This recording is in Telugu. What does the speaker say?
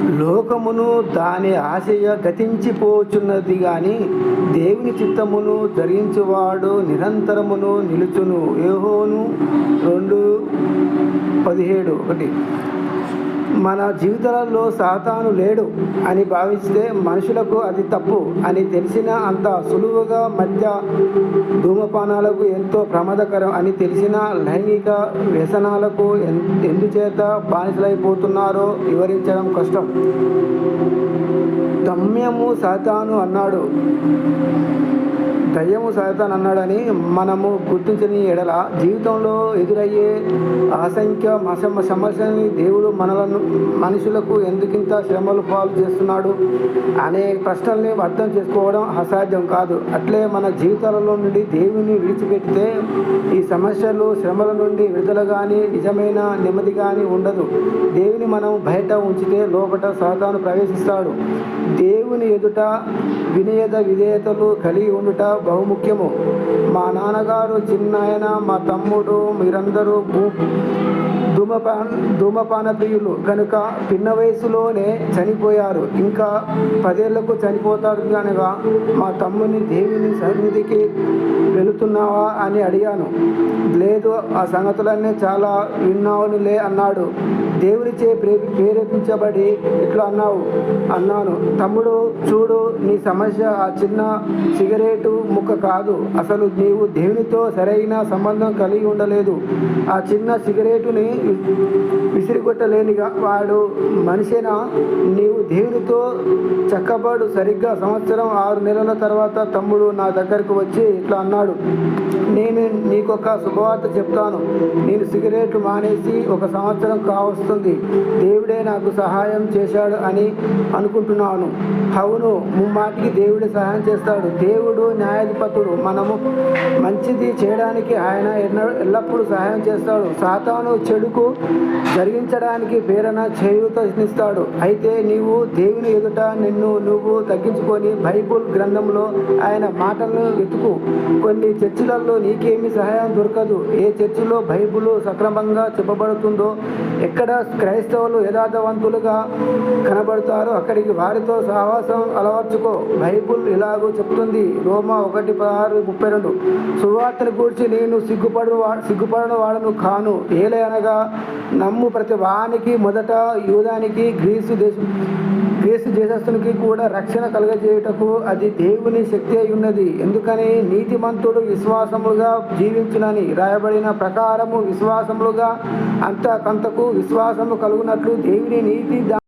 లోకమును దాని ఆశయ గతించిపోచున్నది గాని దేవుని చిత్తమును ధరించువాడు నిరంతరమును నిలుచును. ఏహోను రెండు పదిహేడు ఒకటి. మన జీవితాలలో సాతాను లేడు అని భావిస్తే మనుషులకు అది తప్పు అని తెలిసిన అంత సులువుగా మధ్య ధూమపానాలకు ఎంతో ప్రమాదకరం అని తెలిసిన లైంగిక వ్యసనాలకు ఎన్- ఎందుచేత బానిసలైపోతున్నారో వివరించడం కష్టం. గమ్యము సాతాను అన్నాడు. దయ్యము సాతాన్ అన్నాడని మనము గుర్తించని ఎడల జీవితంలో ఎదురయ్యే అసంఖ్య సమస్యని దేవుడు మనలను మనుషులకు ఎందుకింత శ్రమలు పాలు చేస్తున్నాడు అనే ప్రశ్నల్ని అర్థం చేసుకోవడం అసాధ్యం కాదు. అట్లే మన జీవితాలలో నుండి దేవుని విడిచిపెడితే ఈ సమస్యలు శ్రమల నుండి విడుదల కానీ నిజమైన నెమ్మది కానీ ఉండదు. దేవుని మనం బయట ఉంచితే లోపల సాతాను ప్రవేశిస్తాడు. దేవుని ఎదుట వినయత విధేయతలు కలిగి ఉండుట బహుముఖ్యము. మా నాన్నగారు చిన్నాయన మా తమ్ముడు మీరందరూ భూ ధూమపాన ధూమపాన ప్రియులు కనుక పిన్న వయసులోనే చనిపోయారు. ఇంకా పదేళ్ళకు చనిపోతారు అనగా మా తమ్ముని దేవుని సన్నిధికి వెళుతున్నావా? అని అడిగాను. లేదు ఆ సంగతులన్నీ చాలా విన్నావునులే అన్నాడు. దేవునిచే ప్రే ప్రేరేపించబడి ఇట్లా అన్నావు? అన్నాను. తమ్ముడు చూడు నీ సమస్య ఆ చిన్న సిగరెటు ముక్క కాదు. అసలు నీవు దేవునితో సరైన సంబంధం కలిగి ఉండలేదు. ఆ చిన్న సిగరెటుని విసిరిగొట్టలేనిగా వాడు మనిషేనా? నీవు దేవునితో చక్కబాడు. సరిగ్గా సంవత్సరం ఆరు నెలల తర్వాత తమ్ముడు నా దగ్గరకు వచ్చి ఇట్లా అన్నాడు. నేను నీకొక శుభవార్త చెప్తాను. నేను సిగరెట్ మానేసి ఒక సంవత్సరం కావస్తుంది. దేవుడే నాకు సహాయం చేశాడు అని అనుకుంటున్నాను. అవును ముమ్మాటికి దేవుడే సహాయం చేస్తాడు. దేవుడు న్యాయాధిపతుడు. మనము మంచిది చేయడానికి ఆయన ఎన్నో ఎల్లప్పుడూ సహాయం చేస్తాడు. సాతాను చెడుకు జరిగించడానికి ప్రేరణ చేయూతనిస్తాడు. అయితే నీవు దేవుని ఎదుట నిన్ను నువ్వు తగ్గించుకొని బైబుల్ గ్రంథంలో ఆయన మాటలను వెతుకు. కొన్ని చర్చిలలో నీకేమి సహాయం దొరకదు. ఏ చర్చిలో బైబుల్ సక్రమంగా చెప్పబడుతుందో ఎక్కడ క్రైస్తవులు యథార్థవంతులుగా కనబడతారో అక్కడికి వారితో సహవాసం అలవర్చుకో. బైబుల్ ఇలాగూ చెప్తుంది. రోమా ఒకటి పదహారు ముప్పై రెండు. సువార్తను గురించి నేను సిగ్గుపడు సిగ్గుపడిన వాడను కాను. ఏలే అనగా నమ్ము ప్రతి వానికి మొదట యూదానికి గ్రీసు దేశం గ్రీసు దేశస్థునికి కూడా రక్షణ కలగజేయుటకు అది దేవుని శక్తి అయి ఉన్నది. ఎందుకని? నీతిమంతుడు విశ్వాసములుగా జీవించునని రాయబడిన ప్రకారము విశ్వాసములుగా అంతకంతకు విశ్వాసము కలుగునట్లు దేవుని నీతి దా-